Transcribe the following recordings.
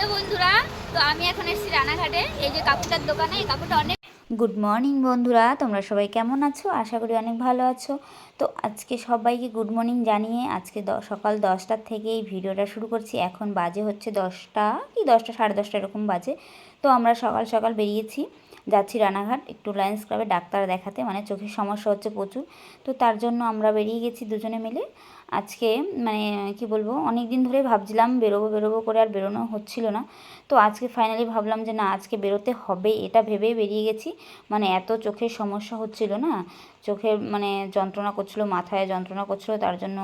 Hello বন্ধুরা, তো আমি এখন এসেছি রানাঘাটে। এই যে কাকুটার দোকানে, এই কাকুটা অনেক গুড মর্নিং বন্ধুরা, তোমরা সবাই কেমন আছো? আশা করি অনেক ভালো আছো। তো আজকে সবাইকে গুড মর্নিং জানিয়ে আজকে সকাল দশটার থেকে এই ভিডিওটা শুরু করছি। এখন বাজে হচ্ছে দশটা, কি দশটা, সাড়ে দশটা এরকম বাজে। তো আমরা সকাল সকাল বেরিয়েছি, যাচ্ছি রানাঘাট, একটু লায়ন্স ক্লাবে ডাক্তার দেখাতে মানে চোখের সমস্যা হচ্ছে প্রচুর। তো তার জন্য আমরা বেরিয়ে গেছি দুজনে মিলে। আজকে মানে কি বলব অনেক দিন ধরে ভাবছিলাম বেরোবো বেরোবো করে আর বেরোনো হচ্ছিল না। তো আজকে ফাইনালি ভাবলাম যে, না, আজকে বেরোতে হবে, এটা ভেবেই বেরিয়ে গেছি। মানে এত চোখের সমস্যা হচ্ছিল না। চোখের মানে যন্ত্রণা করছিল, মাথায় যন্ত্রণা করছিল, তার জন্য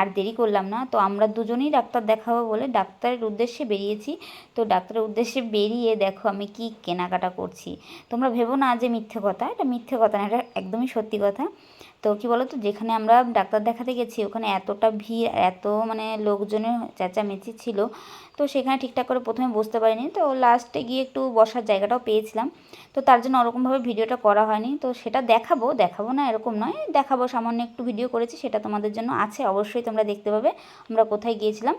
আর দেরি করলাম না। তো আমরা দুজনেই ডাক্তার দেখাবো বলে ডাক্তারের উদ্দেশ্যে বেরিয়েছি। তো ডাক্তারের উদ্দেশ্যে বেরিয়ে দেখো আমি কি কেনাকাটা করছি। তোমরা ভেবো না যে মিথ্যে কথা, এটা মিথ্যে কথা না, এটা একদমই সত্যি কথা। তো কি বলো তো যেখানে আমরা ডাক্তার দেখাতে গেছি, ওখানে এতটা ভিড়, এত মানে লোকজনের চেঁচামেচি ছিল, তো সেখানে ঠিকঠাক করে প্রথমে বসতে পারিনি। তো লাস্টে গিয়ে একটু বসার জায়গাটাও পেয়েছিলাম। তো তার জন্য ওরকমভাবে ভিডিওটা করা হয়নি। তো সেটা দেখাবো দেখাবো না এরকম নয়, দেখাবো, সামান্য একটু ভিডিও করেছি, সেটা তোমাদের জন্য আছে, অবশ্যই তোমরা দেখতে পাবে। আমরা কোথায় গিয়েছিলাম?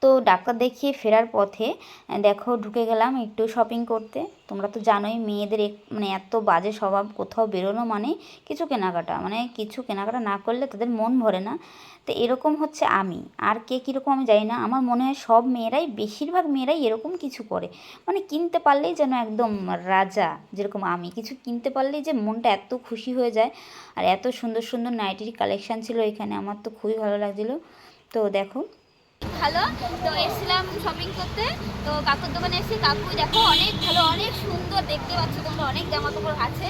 তো ডাক্তার দেখিয়ে ফেরার পথে, দেখো ঢুকে গেলাম একটু শপিং করতে। তোমরা তো জানোই মেয়েদের মানে এত বাজে স্বভাব, কোথাও বেরোনো মানে কিছু কেনাকাটা। মানে কিছু কেনাকাটা না করলে তাদের মন ভরে না। তো এরকম হচ্ছে আমি। আর কে কীরকম আমি জানি না। আমার মনে হয় সব মেয়েরাই, বেশিরভাগ মেয়েরাই এরকম কিছু করে। মানে কিনতে পারলেই যেন একদম রাজা যেরকম আমি। কিছু কিনতে পারলেই যে মনটা এত খুশি হয়ে যায়। আর এত সুন্দর সুন্দর নাইটির কালেকশান ছিল এখানে। আমার তো খুবই ভালো লাগছিল। তো দেখো ভালো। তো এসেছিলাম শপিং করতে। তো কাকুর দোকানে এসেছি কাকু দেখো অনেক ভালো অনেক সুন্দর দেখতে পাচ্ছ তোমরা অনেক জামা কাপড় আছে।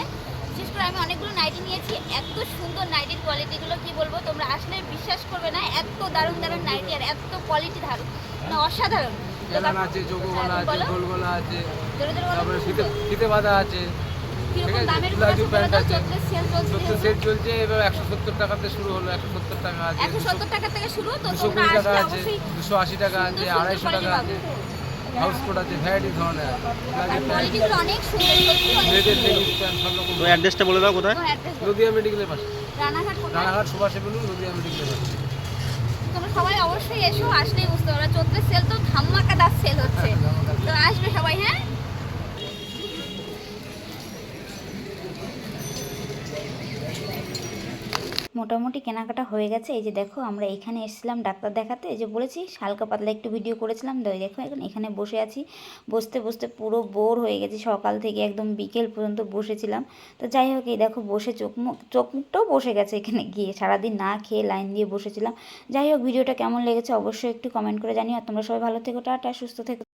বিশেষ করে আমি অনেকগুলো নাইটি নিয়েছি। এত সুন্দর নাইটির কোয়ালিটিগুলো কি বলব তোমরা আসলে বিশ্বাস করবে না এত দারুণ দারুণ নাইটি আর এত কোয়ালিটি দারুণ। মানে অসাধারণ। আছে হ্যাঁ, আছে আছে। কীরকম দামের প্লাজো প্যান্ট আছে। চোদ্দের সেল চলছে সেট চলছে এবার একশো সত্তর টাকাতে শুরু হলো একশো সত্তর টাকা আছে একশো সত্তর টাকা থেকে শুরু তো দুশো কুড়ি টাকা আছে দুশো আশি টাকা আছে আড়াইশো টাকা আছে হাউস কোট আছে ভ্যারাইটি ধরনের আছে। তো অ্যাড্রেসটা বলে দাও কোথায়। নদিয়া মেডিকেলের পাশে। রানাঘাট রানাঘাট সুভাষ এভিনিউ নদিয়া মেডিকেলের পাশে। তোমরা সবাই অবশ্যই এসো আসলেই বুঝতে পারবে চোদ্দের সেল তো ধামাকাদার সেল হচ্ছে। তো আসবে সবাই হ্যাঁ? মোটামুটি কেনাকাটা হয়ে গেছে। এই যে দেখো, আমরা এখানে এসেছিলাম ডাক্তার দেখাতে। এই যে বলেছি, হালকা পাতলা একটু ভিডিও করেছিলাম। দেখো, এখন এখানে বসে আছি। বসতে বসতে পুরো বোর হয়ে গেছি। সকাল থেকে একদম বিকেল পর্যন্ত বসেছিলাম। তো যাই হোক, এই দেখো, বসে চোখ মুখ, চোখ মুখটাও বসে গেছে এখানে গিয়ে। সারাদিন না খেয়ে লাইন দিয়ে বসেছিলাম। যাই হোক ভিডিওটা কেমন লেগেছে অবশ্যই একটু কমেন্ট করে জানিও। আর তোমরা সবাই ভালো থেকো, টাটা, সুস্থ থেকো।